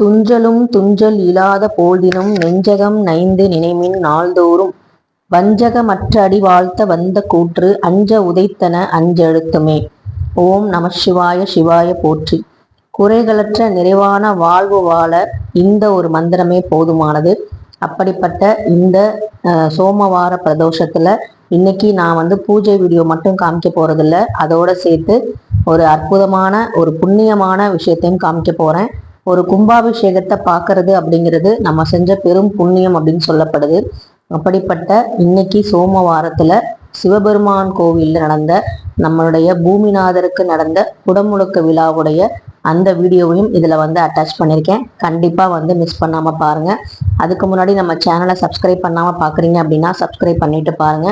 துஞ்சலும் துஞ்சல் இலாத போதினும் நெஞ்சகம் நைந்து நினைமின் நாள்தோறும். வஞ்சகமற்றடி வாழ்த்த வந்த கூற்று அஞ்ச உதைத்தன அஞ்செழுத்துமே. ஓம் நம சிவாய சிவாய போற்றி. குறைகளற்ற நிறைவான வாழ்வு வாழ இந்த ஒரு மந்திரமே போதுமானது. அப்படிப்பட்ட இந்த சோமவார பிரதோஷத்தில் இன்னைக்கு நான் வந்து பூஜை வீடியோ மட்டும் காமிக்க போகிறதில்ல அதோட சேர்த்து ஒரு அற்புதமான ஒரு புண்ணியமான விஷயத்தையும் காமிக்க போறேன். ஒரு கும்பாபிஷேகத்தை பார்க்கறது அப்படிங்கிறது நம்ம செஞ்ச பெரும் புண்ணியம் அப்படின்னு சொல்லப்படுது. அப்படிப்பட்ட இன்னைக்கு சோமவாரத்துல சிவபெருமான் கோவிலில் நடந்த நம்மளுடைய பூமிநாதருக்கு நடந்த குடமுழுக்க விழாவுடைய அந்த வீடியோவையும் இதில் வந்து அட்டாச் பண்ணியிருக்கேன் கண்டிப்பாக வந்து மிஸ் பண்ணாமல் பாருங்கள் அதுக்கு முன்னாடி நம்ம சேனலை சப்ஸ்கிரைப் பண்ணாமல் பார்க்குறீங்க அப்படின்னா சப்ஸ்கிரைப் பண்ணிட்டு பாருங்க.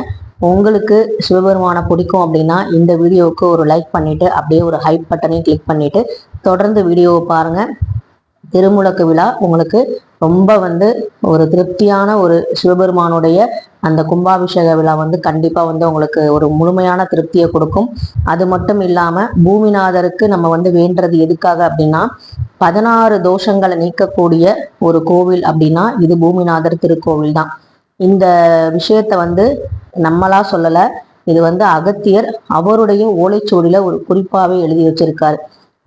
உங்களுக்கு சிவபெருமானை பிடிக்கும் அப்படின்னா இந்த வீடியோவுக்கு ஒரு லைக் பண்ணிவிட்டு அப்படியே ஒரு ஹைப் பட்டனையும் கிளிக் பண்ணிவிட்டு தொடர்ந்து வீடியோவை பாருங்கள் திருமுழக்கு விழா. உங்களுக்கு ரொம்ப வந்து ஒரு திருப்தியான ஒரு சிவபெருமானுடைய அந்த கும்பாபிஷேக விழா வந்து கண்டிப்பாக வந்து உங்களுக்கு ஒரு முழுமையான திருப்தியை கொடுக்கும். அது மட்டும் இல்லாமல் பூமிநாதருக்கு நம்ம வந்து வேண்டது எதுக்காக அப்படின்னா பதினாறு தோஷங்களை நீக்கக்கூடிய ஒரு கோவில் அப்படின்னா இது பூமிநாதர் திருக்கோவில் தான். இந்த விஷயத்த வந்து நம்மளா சொல்லலை. இது வந்து அகத்தியர் அவருடைய ஓலைச்சுவடியில் ஒரு குறிப்பாகவே எழுதி வச்சிருக்காரு.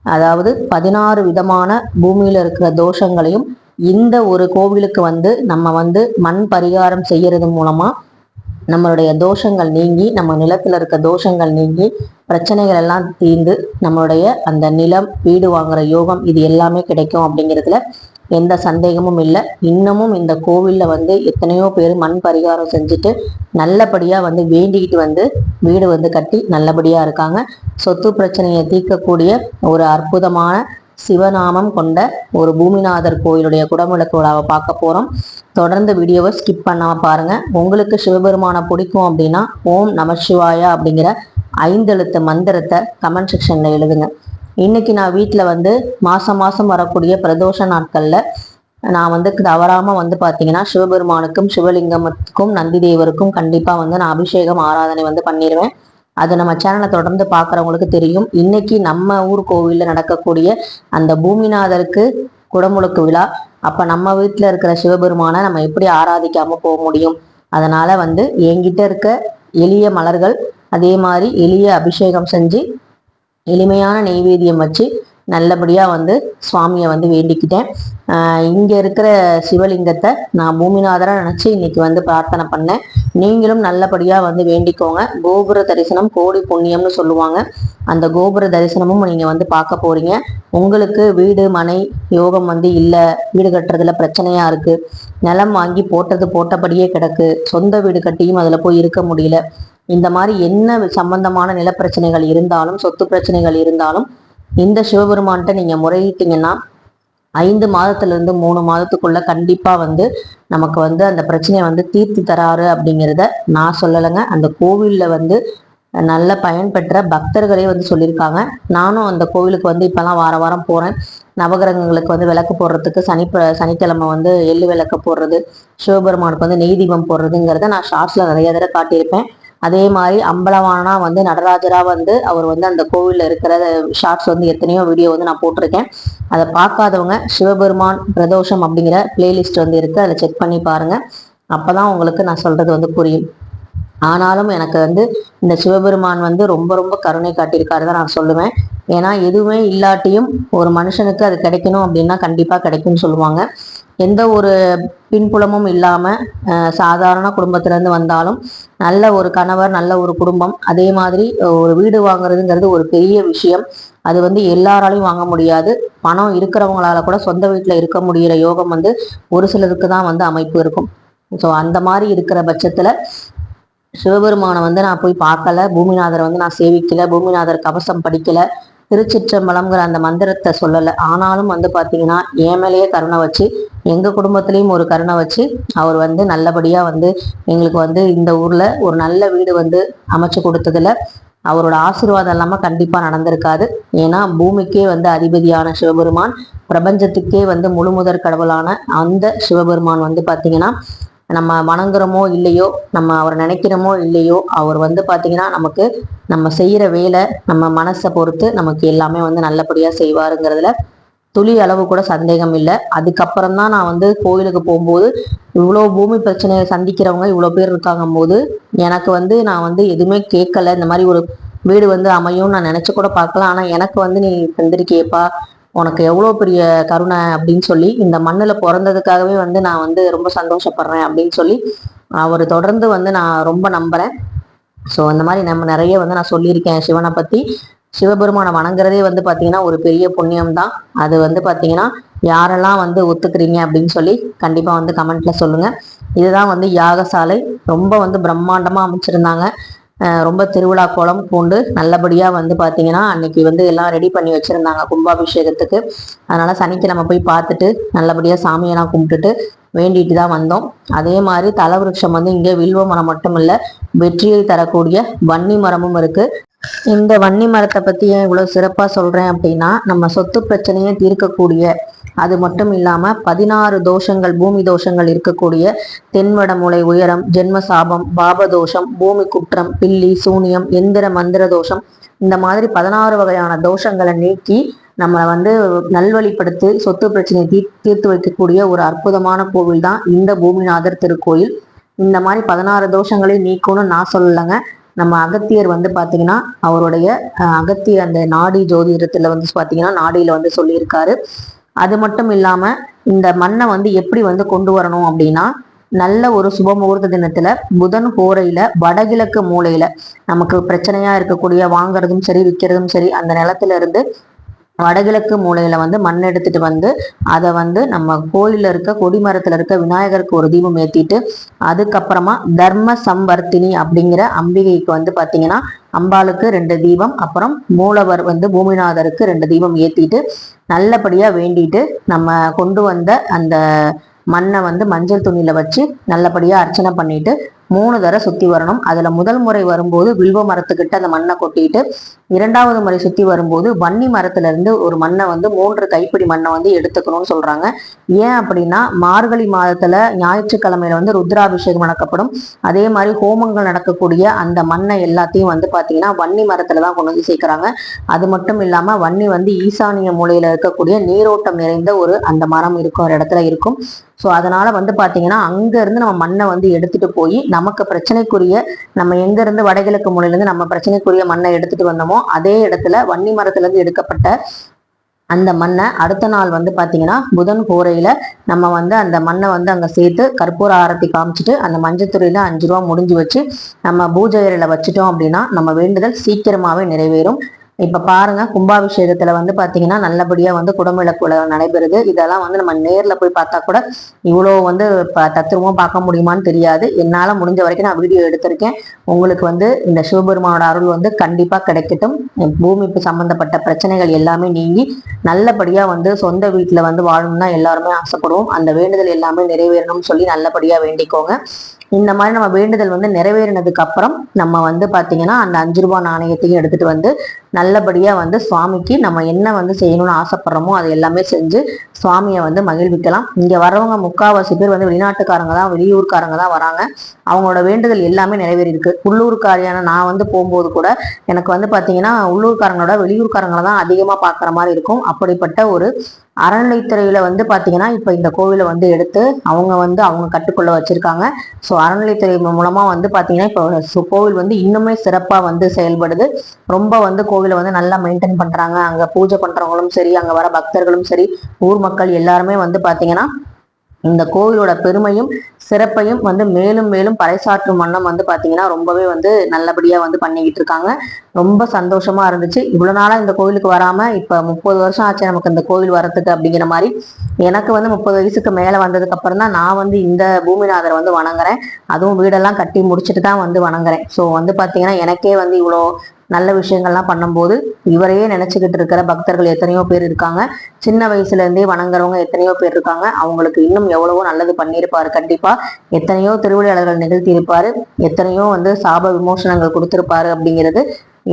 அதாவது பதினாறு விதமான பூமியில் இருக்கிற தோஷங்களையும் இந்த ஒரு கோவிலுக்கு வந்து நம்ம வந்து மண் பரிகாரம் செய்யறது மூலமா நம்மளுடைய தோஷங்கள் நீங்கி நம்ம நிலத்தில் இருக்க தோஷங்கள் நீங்கி பிரச்சனைகள் எல்லாம் தீர்ந்து நம்மளுடைய அந்த நிலம் வீடு வாங்குற யோகம் இது எல்லாமே கிடைக்கும் அப்படிங்கிறதுல எந்த சந்தேகமும் இல்லை. இன்னமும் இந்த கோவில்ல வந்து எத்தனையோ பேர் மண் பரிகாரம் செஞ்சுட்டு நல்லபடியாக வந்து வேண்டிக்கிட்டு வந்து வீடு வந்து கட்டி நல்லபடியாக இருக்காங்க. சொத்து பிரச்சனையை தீர்க்கக்கூடிய ஒரு அற்புதமான சிவநாமம் கொண்ட ஒரு பூமிநாதர் கோயிலுடைய குடமுழக்கு விழாவை பார்க்க போகிறோம் தொடர்ந்து வீடியோவை ஸ்கிப் பண்ணாம பாருங்கள் உங்களுக்கு சிவபெருமானை பிடிக்கும் அப்படின்னா ஓம் நம சிவாயா அப்படிங்கிற ஐந்தெழுத்து மந்திரத்தை கமெண்ட் செக்ஷனில் எழுதுங்க. இன்னைக்கு நான் வீட்டில் வந்து மாசம் மாசம் வரக்கூடிய பிரதோஷ நாட்களில் நான் வந்து தவறாமல் வந்து பார்த்தீங்கன்னா சிவபெருமானுக்கும் சிவலிங்கமத்துக்கும் நந்தி தேவருக்கும் கண்டிப்பாக வந்து நான் அபிஷேகம் ஆராதனை வந்து பண்ணிடுவேன் அது நம்ம சேனலை தொடர்ந்து பார்க்குறவங்களுக்கு தெரியும். இன்னைக்கு நம்ம ஊர் கோவிலில் நடக்கக்கூடிய அந்த பூமிநாதருக்கு குடமுழுக்கு விழா அப்போ நம்ம வீட்டில் இருக்கிற சிவபெருமானை நம்ம எப்படி ஆராதிக்காமல் போக முடியும்? அதனால் வந்து என்கிட்ட இருக்க எளிய மலர்கள் அதே மாதிரி எளிய அபிஷேகம் செஞ்சு எளிமையான நெய்வேத்தியம் வச்சு நல்லபடியாக வந்து சுவாமியை வந்து வேண்டிக்கிட்டேன். இங்கே இருக்கிற சிவலிங்கத்தை நான் பூமிநாதராக நினச்சி இன்னைக்கு வந்து பிரார்த்தனை பண்ணேன். நீங்களும் நல்லபடியாக வந்து வேண்டிக்கோங்க. கோபுர தரிசனம் கோடி புண்ணியம்னு சொல்லுவாங்க. அந்த கோபுர தரிசனமும் நீங்கள் வந்து பார்க்க போறீங்க. உங்களுக்கு வீடு மனை யோகம் வந்து இல்லை. வீடு கட்டுறதுல பிரச்சனையாக இருக்குது நிலம் வாங்கி போட்டது போட்டபடியே கிடக்கு. சொந்த வீடு கட்டியும் அதில் போய் இருக்க முடியல. இந்த மாதிரி என்ன சம்பந்தமான நிலப்பிரச்சனைகள் இருந்தாலும் சொத்து பிரச்சனைகள் இருந்தாலும் இந்த சிவபெருமான்கிட்ட நீங்கள் முறையிட்டீங்கன்னா ஐந்து மாதத்துலேருந்து மூணு மாதத்துக்குள்ள கண்டிப்பாக வந்து நமக்கு வந்து அந்த பிரச்சனையை வந்து தீர்த்து தராரு அப்படிங்கிறத நான் சொல்லலைங்க. அந்த கோவிலில் வந்து நல்ல பயன் பெற்ற பக்தர்களே வந்து சொல்லியிருக்காங்க. நானும் அந்த கோவிலுக்கு வந்து இப்போலாம் வார வாரம் போகிறேன் நவகிரகங்களுக்கு வந்து விளக்கு போடுறதுக்கு சனி சனிக்கிழமை வந்து எள்ளு விளக்கு போடுறது சிவபெருமானுக்கு வந்து நெய் தீபம் போடுறதுங்கிறத நான் ஷார்ட்ஸில் நிறைய தடவை காட்டியிருப்பேன். அதே மாதிரி அம்பலவானா வந்து நடராஜரா வந்து அவர் வந்து அந்த கோவிலில் இருக்கிற ஷார்ட்ஸ் வந்து எத்தனையோ வீடியோ வந்து நான் போட்டிருக்கேன். அதை பார்க்காதவங்க சிவபெருமான் பிரதோஷம் அப்படிங்கிற பிளேலிஸ்ட் வந்து இருக்குது அதில் செக் பண்ணி பாருங்கள் அப்போ தான் உங்களுக்கு நான் சொல்கிறது வந்து புரியும். ஆனாலும் எனக்கு வந்து இந்த சிவபெருமான் வந்து ரொம்ப ரொம்ப கருணை காட்டியிருக்காரு தான் நான் சொல்லுவேன். ஏன்னா எதுவுமே இல்லாட்டியும் ஒரு மனுஷனுக்கு அது கிடைக்கணும் அப்படின்னா கண்டிப்பாக கிடைக்கும்னு சொல்லுவாங்க. எந்த ஒரு பின்புலமும் இல்லாமல் சாதாரண குடும்பத்திலேருந்து வந்தாலும் நல்ல ஒரு கணவர் நல்ல ஒரு குடும்பம் அதே மாதிரி ஒரு வீடு வாங்குறதுங்கிறது ஒரு பெரிய விஷயம். அது வந்து எல்லாராலையும் வாங்க முடியாது. பணம் இருக்கிறவங்களால கூட சொந்த வீட்டில் இருக்க முடிகிற யோகம் வந்து ஒரு சிலருக்கு தான் வந்து அமைப்பு இருக்கும். ஸோ அந்த மாதிரி இருக்கிற பட்சத்தில் சிவபெருமானை வந்து நான் போய் பார்க்கல. பூமிநாதரை வந்து நான் சேவிக்கல. பூமிநாதர் கவசம் படிக்கல. திருச்சிற்றம்பலம்ங்கிற அந்த மந்திரத்தை சொல்லலை. ஆனாலும் வந்து பார்த்தீங்கன்னா ஏமேலேயே கருணை வச்சு எங்கள் குடும்பத்துலேயும் ஒரு கருணை வச்சு அவர் வந்து நல்லபடியாக வந்து எங்களுக்கு வந்து இந்த ஊரில் ஒரு நல்ல வீடு வந்து அமைச்சு கொடுத்ததுல அவரோட ஆசீர்வாதம் இல்லாமல் கண்டிப்பாக நடந்திருக்காது. ஏன்னா பூமிக்கே வந்து அதிபதியான சிவபெருமான் பிரபஞ்சத்துக்கே வந்து முழுமுதற் கடவுளான அந்த சிவபெருமான் வந்து பார்த்தீங்கன்னா நம்ம வணங்குறோமோ இல்லையோ நம்ம அவரை நினைக்கிறோமோ இல்லையோ அவர் வந்து பார்த்திங்கன்னா நமக்கு நம்ம செய்கிற வேலை நம்ம மனசை பொறுத்து நமக்கு எல்லாமே வந்து நல்லபடியாக செய்வாருங்கிறதுல துளி அளவு கூட சந்தேகம் இல்லை. அதுக்கப்புறம் தான் நான் வந்து கோயிலுக்கு போகும்போது இவ்வளோ பூமி பிரச்சனையை சந்திக்கிறவங்க இவ்வளோ பேர் இருக்காங்க போது எனக்கு வந்து நான் வந்து எதுவுமே கேட்கல. இந்த மாதிரி ஒரு வீடு வந்து அமையும் நான் நினச்சி கூட பார்க்கலாம் ஆனால் எனக்கு வந்து நீ தந்திருக்கியப்பா உனக்கு எவ்வளோ பெரிய கருணை அப்படின்னு சொல்லி இந்த மண்ணில் பிறந்ததுக்காகவே வந்து நான் வந்து ரொம்ப சந்தோஷப்படுறேன் அப்படின்னு சொல்லி அவர் தொடர்ந்து வந்து நான் ரொம்ப நம்புகிறேன் ஸோ அந்த மாதிரி நம்ம நிறைய வந்து நான் சொல்லியிருக்கேன் சிவனை பற்றி சிவபெருமானை வணங்குறதே வந்து பார்த்தீங்கன்னா ஒரு பெரிய புண்ணியம் தான் அது வந்து பார்த்தீங்கன்னா யாரெல்லாம் வந்து ஒத்துக்கிறீங்க அப்படின்னு சொல்லி கண்டிப்பாக வந்து கமெண்ட்ல சொல்லுங்கள் இதுதான் வந்து யாகசாலை. ரொம்ப வந்து பிரம்மாண்டமாக அமைச்சிருந்தாங்க. ரொம்ப திருவிழா கோலம் பூண்டு நல்லபடியாக வந்து பார்த்தீங்கன்னா அன்னைக்கு வந்து எல்லாம் ரெடி பண்ணி வச்சுருந்தாங்க கும்பாபிஷேகத்துக்கு. அதனால் சனிக்கிழமை போய் பார்த்துட்டு நல்லபடியாக சாமியெல்லாம் கும்பிட்டுட்டு வேண்டிட்டு தான் வந்தோம். அதே மாதிரி தலவிருஷம் வந்து இங்கே வில்வ மரம் மட்டும் இல்லை வெற்றியை தரக்கூடிய வன்னி மரமும் இருக்குது இந்த வன்னி மரத்தை பற்றி ஏன் இவ்வளோ சிறப்பாக சொல்கிறேன் அப்படின்னா நம்ம சொத்து பிரச்சனையை தீர்க்கக்கூடிய அது மட்டும் இல்லாமல் பதினாறு தோஷங்கள் பூமி தோஷங்கள் இருக்கக்கூடிய தென்வட மூளை உயரம் ஜென்ம சாபம் பாப தோஷம் பூமி குற்றம் பில்லி சூனியம் எந்திர மந்திர தோஷம் இந்த மாதிரி பதினாறு வகையான தோஷங்களை நீக்கி நம்மளை வந்து நல்வழிப்படுத்தி சொத்து பிரச்சனையை தீ தீர்த்து வைக்கக்கூடிய ஒரு அற்புதமான கோவில் தான் இந்த பூமிநாதர் திருக்கோயில். இந்த மாதிரி பதினாறு தோஷங்களையும் நீக்கணும்னு நான் சொல்லலைங்க. நம்ம அகத்தியர் வந்து பார்த்தீங்கன்னா அவருடைய அகத்திய அந்த நாடி ஜோதிடத்தில் வந்து பார்த்தீங்கன்னா நாடியில் வந்து சொல்லியிருக்காரு. அது மட்டும் இல்லாம இந்த மண்ணை வந்து எப்படி வந்து கொண்டு வரணும் அப்படின்னா நல்ல ஒரு சுப முகூர்த்த தினத்துல புதன் ஹோரையில வடகிழக்கு மூலையில நமக்கு பிரச்சனையா இருக்கக்கூடிய வாங்குறதும் சரி விற்கிறதும் சரி அந்த நிலத்துல இருந்து வடகிழக்கு மூலையில் வந்து மண் எடுத்துட்டு வந்து அதை வந்து நம்ம கோயிலில் இருக்க கொடிமரத்தில் இருக்க விநாயகருக்கு ஒரு தீபம் ஏற்றிட்டு அதுக்கப்புறமா தர்ம சம்பர்த்தினி அப்படிங்கிற அம்பிகைக்கு வந்து பார்த்தீங்கன்னா அம்பாளுக்கு ரெண்டு தீபம் அப்புறம் மூலவர் வந்து பூமிநாதருக்கு ரெண்டு தீபம் ஏற்றிட்டு நல்லபடியாக வேண்டிட்டு நம்ம கொண்டு வந்த அந்த மண்ணை வந்து மஞ்சள் துணியில் வச்சு நல்லபடியாக அர்ச்சனை பண்ணிட்டு மூணு தடவை சுற்றி வரணும். அதில் முதல் முறை வரும்போது வில்வ மரத்துக்கிட்ட அந்த மண்ணை கொட்டிட்டு இரண்டாவது முறை சுற்றி வரும்போது வன்னி மரத்துலேருந்து ஒரு மண்ணை வந்து மூன்று கைப்பிடி மண்ணை வந்து எடுத்துக்கணும்னு சொல்கிறாங்க ஏன் அப்படின்னா மார்கழி மாதத்தில் ஞாயிற்றுக்கிழமையில வந்து ருத்ராபிஷேகம் நடக்கப்படும். அதே மாதிரி ஹோமங்கள் நடக்கக்கூடிய அந்த மண்ணை எல்லாத்தையும் வந்து பார்த்தீங்கன்னா வன்னி மரத்தில் தான் கொண்டு வந்து சேர்க்குறாங்க. அது மட்டும் இல்லாமல் வன்னி வந்து ஈசானிய மூலையில் இருக்கக்கூடிய நீரோட்டம் நிறைந்த ஒரு அந்த மரம் இருக்கும் ஒரு இடத்துல இருக்கும். ஸோ அதனால வந்து பார்த்தீங்கன்னா அங்கேருந்து நம்ம மண்ணை வந்து எடுத்துட்டு போய் நமக்கு பிரச்சனைக்குரிய நம்ம எங்கேருந்து வடகிழக்கு மூலையிலேருந்து நம்ம பிரச்சனைக்குரிய மண்ணை எடுத்துட்டு வந்தோமோ அதே இடத்துல வன்னி மரத்துலேருந்து எடுக்கப்பட்ட அந்த மண்ணை அடுத்த நாள் வந்து பார்த்தீங்கன்னா புதன் கோரையில் நம்ம வந்து அந்த மண்ணை வந்து அங்கே சேர்த்து கற்பூர ஆரத்தி காமிச்சிட்டு அந்த மஞ்சத்துறையில் அஞ்சு ரூபா முடிஞ்சு வச்சு நம்ம பூஜை வச்சுட்டோம் அப்படின்னா நம்ம வேண்டுதல் சீக்கிரமாகவே நிறைவேறும். இப்ப பாருங்க கும்பாபிஷேகத்துல வந்து பாத்தீங்கன்னா நல்லபடியா வந்து குடமிழக்கு நடைபெறுது. இதெல்லாம் வந்து நம்ம நேர்ல போய் பார்த்தா கூட இவ்வளவு வந்து தத்துவமா பார்க்க முடியுமான்னு தெரியாது. என்னால முடிஞ்ச வரைக்கும் நான் வீடியோ எடுத்திருக்கேன். உங்களுக்கு வந்து இந்த சிவபெருமானோட அருள் வந்து கண்டிப்பா கிடைக்கட்டும். பூமிக்கு சம்பந்தப்பட்ட பிரச்சனைகள் எல்லாமே நீங்கி நல்லபடியா வந்து சொந்த வீட்டுல வந்து வாழணும்னா எல்லாருமே ஆசைப்படுவோம். அந்த வேண்டுதல் எல்லாமே நிறைவேறணும்னு சொல்லி நல்லபடியா வேண்டிக்கோங்க. இந்த மாதிரி நம்ம வேண்டுதல் வந்து நிறைவேறினதுக்கு அப்புறம் நம்ம வந்து பார்த்தீங்கன்னா அந்த அஞ்சு ரூபாய் நாணயத்தையும் எடுத்துட்டு வந்து நல்லபடியாக வந்து சுவாமிக்கு நம்ம என்ன வந்து செய்யணும்னு ஆசைப்படுறோமோ அதை எல்லாமே செஞ்சு சுவாமியை வந்து மகிழ்விக்கலாம். இங்கே வரவங்க முக்காவாசி பேர் வந்து வெளிநாட்டுக்காரங்க தான் வெளியூர்காரங்க தான் வராங்க. அவங்களோட வேண்டுதல் எல்லாமே நிறைவேறியிருக்கு. உள்ளூர்காரியான நான் வந்து போகும்போது கூட எனக்கு வந்து பார்த்தீங்கன்னா உள்ளூர்காரங்களோட வெளியூர்காரங்களை தான் அதிகமாக பார்க்குற மாதிரி இருக்கும். அப்படிப்பட்ட ஒரு அறநிலைத்துறையில வந்து பாத்தீங்கன்னா இப்ப இந்த கோவிலை வந்து எடுத்து அவங்க வந்து அவங்க கட்டுக்குள்ள வச்சிருக்காங்க. ஸோ அறநிலைத்துறை மூலமா வந்து பாத்தீங்கன்னா இப்போ கோவில் வந்து இன்னுமே சிறப்பா வந்து செயல்படுது. ரொம்ப வந்து கோவிலை வந்து நல்லா மெயின்டைன் பண்றாங்க. அங்க பூஜை பண்றவங்களும் சரி அங்க வர பக்தர்களும் சரி ஊர் மக்கள் எல்லாருமே வந்து பாத்தீங்கன்னா இந்த கோவிலோட பெருமையும் சிறப்பையும் வந்து மேலும் மேலும் பறைசாற்றும் வண்ணம் வந்து பார்த்தீங்கன்னா ரொம்பவே வந்து நல்லபடியாக வந்து பண்ணிக்கிட்டு இருக்காங்க. ரொம்ப சந்தோஷமா இருந்துச்சு. இவ்வளோ நாளாக இந்த கோவிலுக்கு வராமல் இப்போ முப்பது வருஷம் ஆச்சு நமக்கு இந்த கோவில் வரத்துக்கு அப்படிங்கிற மாதிரி. எனக்கு வந்து முப்பது வயசுக்கு மேலே வந்ததுக்கு அப்புறம் தான் நான் வந்து இந்த பூமிநாதரை வந்து வணங்குறேன். அதுவும் வீடெல்லாம் கட்டி முடிச்சுட்டு தான் வந்து வணங்குறேன். ஸோ வந்து பார்த்தீங்கன்னா எனக்கே வந்து இவ்வளோ நல்ல விஷயங்கள்லாம் பண்ணும்போது இவரையே நினைச்சுக்கிட்டு இருக்கிற பக்தர்கள் எத்தனையோ பேர் இருக்காங்க. சின்ன வயசுல இருந்தே வணங்குறவங்க எத்தனையோ பேர் இருக்காங்க. அவங்களுக்கு இன்னும் எவ்வளவோ நல்லது பண்ணியிருப்பாரு கண்டிப்பா. எத்தனையோ திருவிளையாளர்கள் நிகழ்த்தி இருப்பாரு எத்தனையோ வந்து சாப விமோசனங்கள் கொடுத்திருப்பாரு அப்படிங்கிறது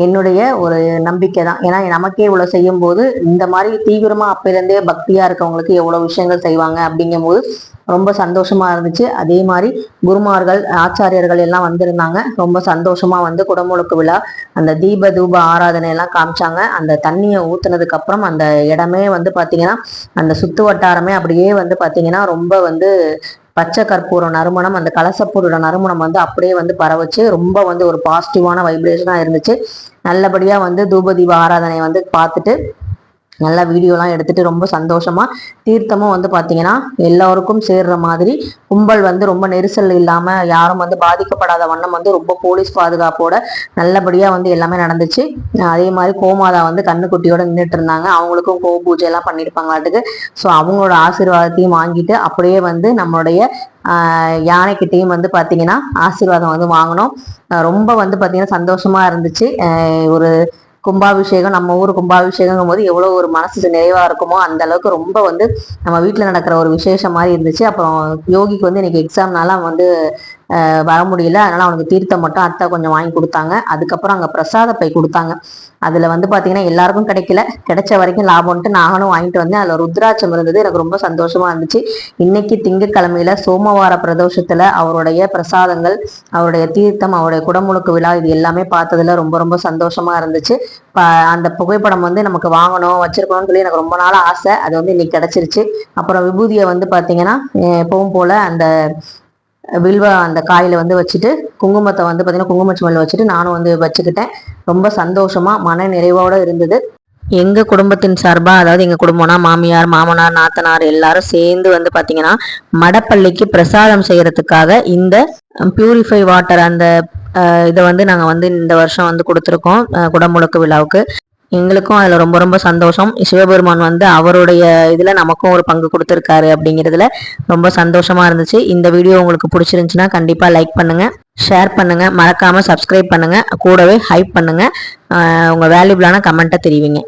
என்னுடைய ஒரு நம்பிக்கை தான். ஏன்னா நமக்கே இவ்வளவு செய்யும் போது இந்த மாதிரி தீவிரமா அப்பிலிருந்தே பக்தியா இருக்கவங்களுக்கு எவ்வளவு விஷயங்கள் செய்வாங்க அப்படிங்கும் போது ரொம்ப சந்தோஷமா இருந்துச்சு. அதே மாதிரி குருமார்கள் ஆச்சாரியர்கள் எல்லாம் வந்திருந்தாங்க. ரொம்ப சந்தோஷமா வந்து குடமுழுக்கு விழா அந்த தீப தூப ஆராதனை எல்லாம் காமிச்சாங்க. அந்த தண்ணியை ஊத்துனதுக்கு அப்புறம் அந்த இடமே வந்து பாத்தீங்கன்னா அந்த சுத்து வட்டாரமே அப்படியே வந்து பாத்தீங்கன்னா ரொம்ப வந்து பச்சை கற்பூரம் நறுமணம் அந்த கலசப்பூரோட நறுமணம் வந்து அப்படியே வந்து பரவச்சு. ரொம்ப வந்து ஒரு பாசிட்டிவான வைப்ரேஷனாக இருந்துச்சு. நல்லபடியாக வந்து தூபதீப ஆராதனை வந்து பார்த்துட்டு நல்லா வீடியோலாம் எடுத்துட்டு ரொம்ப சந்தோஷமா தீர்த்தமும் வந்து பார்த்தீங்கன்னா எல்லோருக்கும் சேர்ற மாதிரி கும்பல் வந்து ரொம்ப நெரிசல் இல்லாமல் யாரும் வந்து பாதிக்கப்படாத வண்ணம் வந்து ரொம்ப போலீஸ் பாதுகாப்போட நல்லபடியாக வந்து எல்லாமே நடந்துச்சு. அதே மாதிரி கோமாதா வந்து கண்ணுக்குட்டியோட நின்றுட்டு இருந்தாங்க. அவங்களுக்கும் கோ பூஜை எல்லாம் பண்ணியிருப்பாங்களாட்டுக்கு ஸோ அவங்களோட ஆசீர்வாதத்தையும் வாங்கிட்டு அப்படியே வந்து நம்மளுடைய யானைக்கிட்டையும் வந்து பார்த்தீங்கன்னா ஆசீர்வாதம் வந்து வாங்கினோம். ரொம்ப வந்து பார்த்தீங்கன்னா சந்தோஷமா இருந்துச்சு. ஒரு கும்பாபிஷேகம் நம்ம ஊர் கும்பாபிஷேகங்கும் போது எவ்வளோ ஒரு மனசுக்கு நிறைவாக இருக்குமோ அந்த அளவுக்கு ரொம்ப வந்து நம்ம வீட்டில் நடக்கிற ஒரு விசேஷம் மாதிரி இருந்துச்சு. அப்புறம் யோகிக்கு வந்து இன்னைக்கு எக்ஸாம்னால வந்து வர முடியல. அதனால அவனுக்கு தீர்த்தம் மட்டும் அத்தை கொஞ்சம் வாங்கி கொடுத்தாங்க. அதுக்கப்புறம் அங்கே பிரசாத பை கொடுத்தாங்க. அதில் வந்து பார்த்தீங்கன்னா எல்லாருக்கும் கிடைக்கல. கிடைச்ச வரைக்கும் லாபம்ட்டு நானும் வாங்கிட்டு வந்தேன். அதில் ருத்ராட்சம் இருந்தது. எனக்கு ரொம்ப சந்தோஷமா இருந்துச்சு. இன்னைக்கு திங்கக்கிழமையில சோமவார பிரதோஷத்தில் அவருடைய பிரசாதங்கள் அவருடைய தீர்த்தம் அவருடைய குடமுழுக்கு விழா இது எல்லாமே பார்த்ததுல ரொம்ப ரொம்ப சந்தோஷமா இருந்துச்சு. அந்த புகைப்படம் வந்து நமக்கு வாங்கணும் வச்சிருக்கணும்னு சொல்லி எனக்கு ரொம்ப நாள் ஆசை. அது வந்து இன்னைக்கு கிடைச்சிருச்சு. அப்புறம் விபூதியை வந்து பார்த்தீங்கன்னா எப்பவும் போல அந்த வில்வ அந்த காயில் வந்து வச்சுட்டு குங்குமத்தை வந்து பார்த்தீங்கன்னா குங்குமச்சுமல் வச்சுட்டு நானும் வந்து வச்சுக்கிட்டேன். ரொம்ப சந்தோஷமாக மன நிறைவோடு இருந்தது. எங்கள் குடும்பத்தின் சார்பாக அதாவது எங்கள் குடும்பம்னா மாமியார் மாமனார் நாத்தனார் எல்லாரும் சேர்ந்து வந்து பார்த்தீங்கன்னா மடப்பள்ளிக்கு பிரசாதம் செய்கிறதுக்காக இந்த பியூரிஃபை வாட்டர் அந்த இதை வந்து நாங்கள் வந்து இந்த வருஷம் வந்து கொடுத்துருக்கோம் குடமுழுக்கு விழாவுக்கு. எங்களுக்கும் அதில் ரொம்ப ரொம்ப சந்தோஷம். சிவபெருமான் வந்து அவருடைய இதில் நமக்கும் ஒரு பங்கு கொடுத்துருக்காரு அப்படிங்கிறதுல ரொம்ப சந்தோஷமாக இருந்துச்சு. இந்த வீடியோ உங்களுக்கு பிடிச்சிருந்துச்சுன்னா கண்டிப்பாக லைக் பண்ணுங்கள் ஷேர் பண்ணுங்கள் மறக்காமல் சப்ஸ்கிரைப் பண்ணுங்கள் கூடவே ஹைப் பண்ணுங்கள் உங்கள் வேல்யூபிளான கமெண்ட்டை தெரிவிங்க.